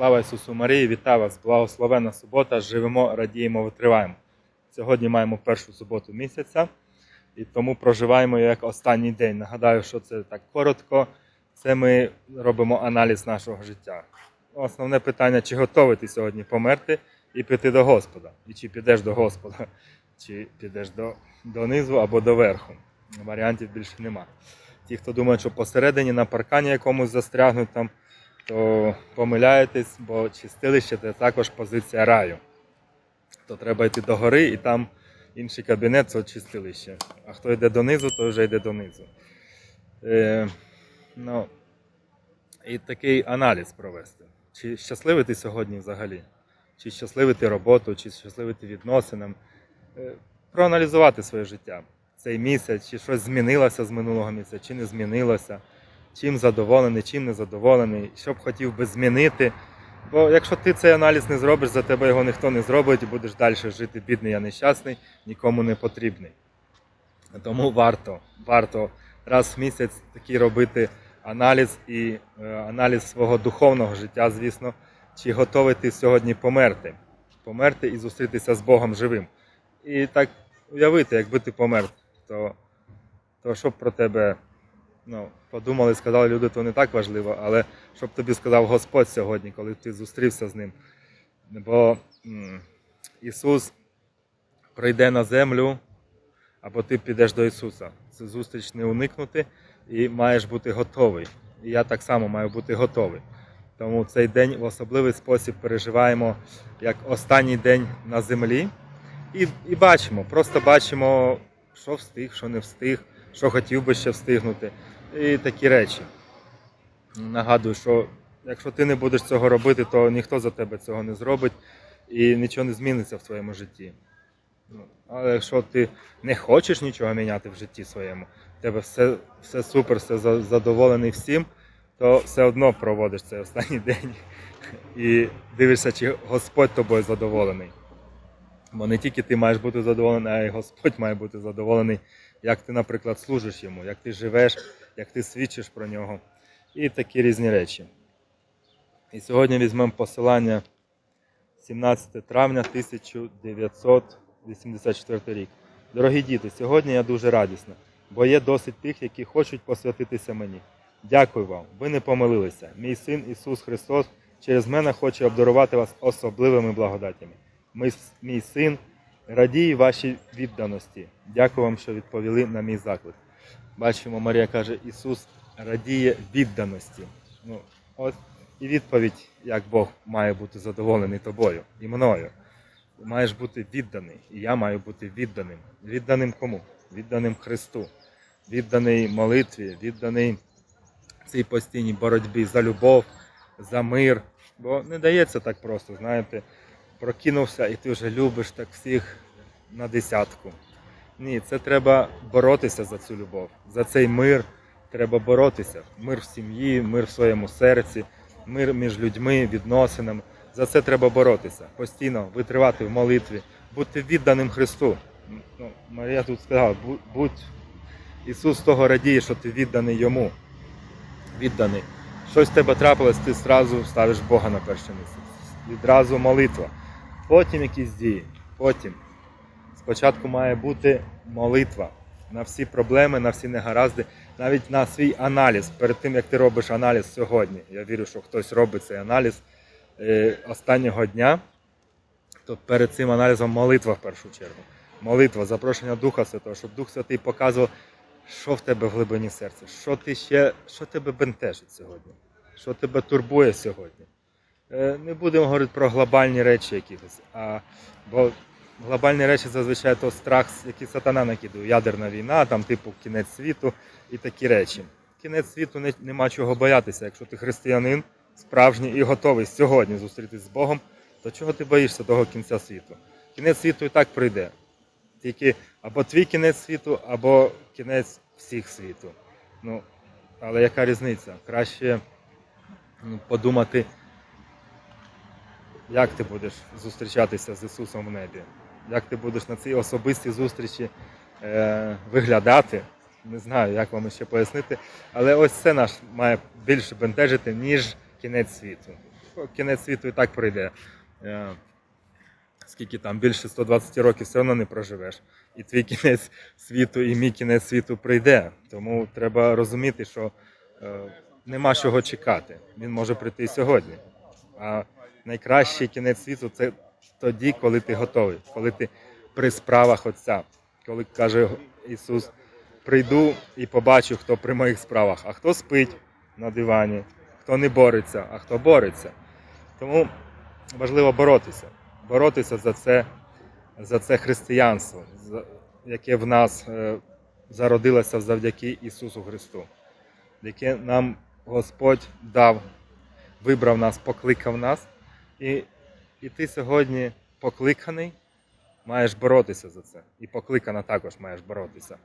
Слава Ісусу Марії, вітаю вас! Благословенна субота! Живемо, радіємо, витриваємо. Сьогодні маємо першу суботу місяця і тому проживаємо як останній день. Нагадаю, що це так коротко. Це ми робимо аналіз нашого життя. Основне питання, чи готовий ти сьогодні померти і піти до Господа? І чи підеш до Господа, чи підеш до, донизу або до верху. Варіантів більше нема. Ті, хто думає, що посередині на паркані якомусь застрягнуть там, то помиляєтесь, бо чистилище це також позиція раю. То треба йти до гори і там інший кабінет це чистилище. А хто йде донизу, то вже йде донизу. Е, ну, і такий аналіз провести. Чи щасливий ти сьогодні взагалі? Чи щасливий ти роботу, чи щасливий ти відносинам? Е, проаналізувати своє життя. Цей місяць, чи щось змінилося з минулого місяця, чи не змінилося, чим задоволений, чим не задоволений, що б хотів би змінити. Бо якщо ти цей аналіз не зробиш, за тебе його ніхто не зробить і будеш далі жити бідний, а нещасний, нікому не потрібний. Тому варто, варто раз в місяць такий робити аналіз і е, аналіз свого духовного життя, звісно, чи готовий ти сьогодні померти, померти і зустрітися з Богом живим. І так уявити, якби ти помер, то, то що б про тебе ну, подумали, сказали люди, то не так важливо, але щоб тобі сказав Господь сьогодні, коли ти зустрівся з ним. Бо м, Ісус прийде на землю, або ти підеш до Ісуса. Цю зустріч не уникнути і маєш бути готовий. І я так само маю бути готовий. Тому цей день в особливий спосіб переживаємо як останній день на землі. І, і бачимо, просто бачимо, що встиг, що не встиг, що хотів би ще встигнути. І такі речі. Нагадую, що якщо ти не будеш цього робити, то ніхто за тебе цього не зробить і нічого не зміниться в твоєму житті. Ну, Але якщо ти не хочеш нічого міняти в житті своєму, в тебе все, все супер, все задоволений всім, то все одно проводиш цей останній день і дивишся, чи Господь тобою задоволений. Бо не тільки ти маєш бути задоволений, а й Господь має бути задоволений, як ти, наприклад, служиш йому, як ти живеш, як ти свідчиш про нього. І такі різні речі. І сьогодні візьмемо посилання 17 травня 1984 рік. Дорогі діти, сьогодні я дуже радісна, бо є досить тих, які хочуть посвятитися мені. Дякую вам, ви не помилилися. Мій син Ісус Христос через мене хоче обдарувати вас особливими благодатями. Мій, син радіє вашій відданості. Дякую вам, що відповіли на мій заклик. Бачимо, Марія каже, Ісус радіє відданості. Ну, от і відповідь, як Бог має бути задоволений тобою і мною. Маєш бути відданий, і я маю бути відданим. Відданим кому? Відданим Христу, відданий молитві, відданий цій постійній боротьбі за любов, за мир. Бо не дається так просто, знаєте, прокинувся і ти вже любиш так всіх на десятку. Ні, це треба боротися за цю любов, за цей мир. Треба боротися. Мир в сім'ї, мир в своєму серці, мир між людьми, відносинами. За це треба боротися. Постійно витривати в молитві, бути відданим Христу. Ну, Марія тут сказала, будь Ісус того радіє, що ти відданий йому. Відданий. Щось в тебе трапилось, ти одразу ставиш Бога на перше місце. Відразу молитва. Потім якісь дії. Потім. Спочатку має бути молитва на всі проблеми, на всі негаразди, навіть на свій аналіз. Перед тим як ти робиш аналіз сьогодні, я вірю, що хтось робить цей аналіз е, останнього дня, то перед цим аналізом молитва в першу чергу. Молитва, запрошення Духа Святого, щоб Дух Святий показував, що в тебе в глибині серця, що ти ще, що тебе бентежить сьогодні, що тебе турбує сьогодні. Е, Не будемо говорити про глобальні речі якісь, а бо глобальні речі зазвичай то страх, який сатана накидує, ядерна війна, там типу кінець світу і такі речі. Кінець світу не, нема чого боятися. Якщо ти християнин справжній і готовий сьогодні зустрітися з Богом, то чого ти боїшся того кінця світу? Кінець світу і так прийде. Тільки або твій кінець світу, або кінець всіх світу. Ну, але яка різниця? Краще ну, подумати, як ти будеш зустрічатися з Ісусом в небі, як ти будеш на цій особистій зустрічі е, виглядати. Не знаю, як вам ще пояснити, але ось це наш має більше бентежити, ніж кінець світу. кінець світу і так прийде. Е, Скільки там більше 120 років все одно не проживеш. І твій кінець світу, і мій кінець світу прийде. Тому треба розуміти, що е, нема чого чекати. Він може прийти сьогодні. А найкращий кінець світу це тоді, коли ти готовий, коли ти при справах Отця. Коли каже Ісус, прийду і побачу, хто при моїх справах, а хто спить на дивані, хто не бореться, а хто бореться. Тому важливо боротися. Боротися за це, за це християнство, яке в нас е, зародилося завдяки Ісусу Христу, яке нам Господь дав, вибрав нас, покликав нас. І, і ти сьогодні покликаний, маєш боротися за це. І покликана також маєш боротися.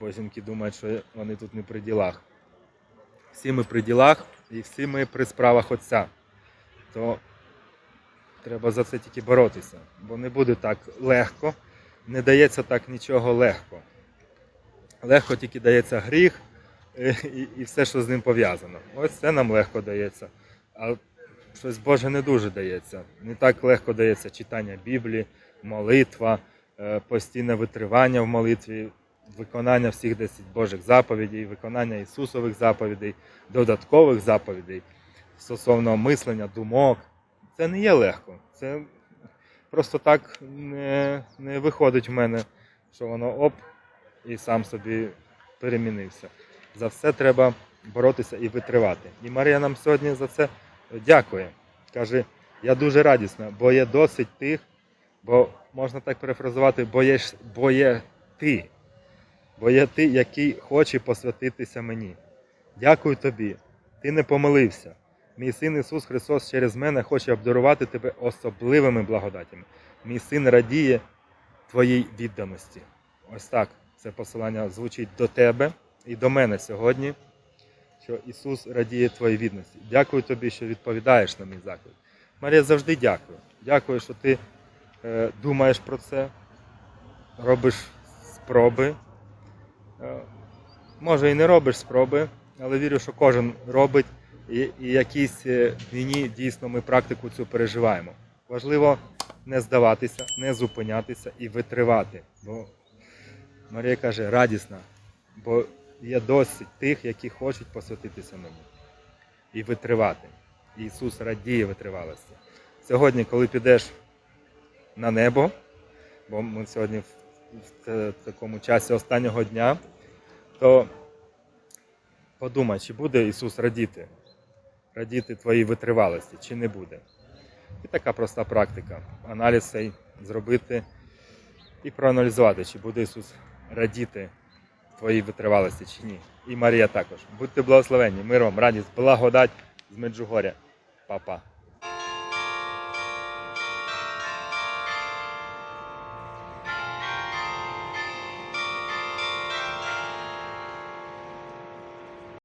Бо жінки думають, що вони тут не при ділах. Всі ми при ділах і всі ми при справах Отця. То треба за це тільки боротися, бо не буде так легко, не дається так нічого легко. Легко тільки дається гріх е, і, і все, що з ним пов'язано. Ось це нам легко дається. А щось Боже не дуже дається. Не так легко дається читання Біблії, молитва, е, постійне витривання в молитві, виконання всіх 10 Божих заповідей, виконання Ісусових заповідей, додаткових заповідей стосовно мислення, думок. Це не є легко. Це просто так не, не виходить в мене, що воно оп і сам собі перемінився. За все треба боротися і витривати. І Марія нам сьогодні за це дякує. Каже, я дуже радісна, бо є досить тих, бо можна так перефразувати, бо є, бо є ти. Бо є ти, який хоче посвятитися мені. Дякую тобі. Ти не помилився. Мій син Ісус Христос через мене хоче обдарувати тебе особливими благодатями. Мій син радіє твоїй відданості. Ось так це посилання звучить до тебе і до мене сьогодні, що Ісус радіє твоїй відданості. Дякую тобі, що відповідаєш на мій заклик. Марія, завжди дякую. Дякую, що ти е, думаєш про це, робиш спроби. Е, може і не робиш спроби, але вірю, що кожен робить, і, і якісь е, дні дійсно ми практику цю переживаємо. Важливо не здаватися, не зупинятися і витривати. Бо Марія каже, радісна, бо є досить тих, які хочуть посвятитися мені і витривати. Ісус радіє витривалості. Сьогодні, коли підеш на небо, бо ми сьогодні в, в такому часі останнього дня, то подумай, чи буде Ісус радіти, радіти твоїй витривалості, чи не буде. І така проста практика. Аналіз цей зробити і проаналізувати, чи буде Ісус радіти твоїй витривалості чи ні. І Марія також. Будьте благословенні, миром, радість, благодать з Меджугоря. Па-па.